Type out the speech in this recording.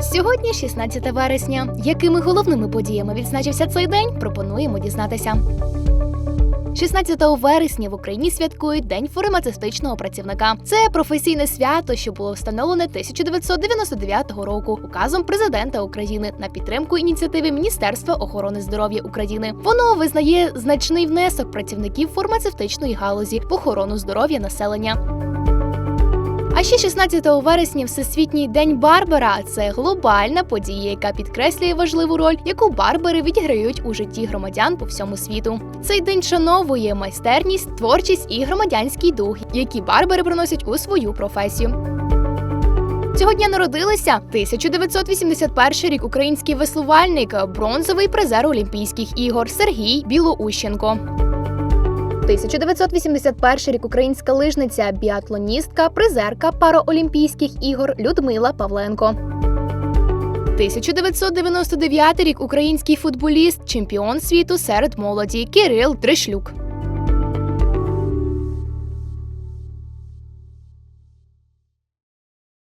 Сьогодні 16 вересня. Якими головними подіями відзначився цей день? Пропонуємо дізнатися. 16 вересня в Україні святкують День фармацевтичного працівника. Це професійне свято, що було встановлене 1999 року указом президента України на підтримку ініціативи Міністерства охорони здоров'я України. Воно визнає значний внесок працівників фармацевтичної галузі в охорону здоров'я населення. А ще 16 вересня Всесвітній день Барбера це глобальна подія, яка підкреслює важливу роль, яку барбери відіграють у житті громадян по всьому світу. Цей день шановує майстерність, творчість і громадянський дух, які барбери приносять у свою професію. Цього дня народилися 1981 рік український веслувальник, бронзовий призер Олімпійських ігор Сергій Білоущенко. 1981 рік українська лижниця, біатлоністка, призерка Параолімпійських ігор Людмила Павленко. 1999 рік український футболіст, чемпіон світу серед молоді Кирил Тришлюк.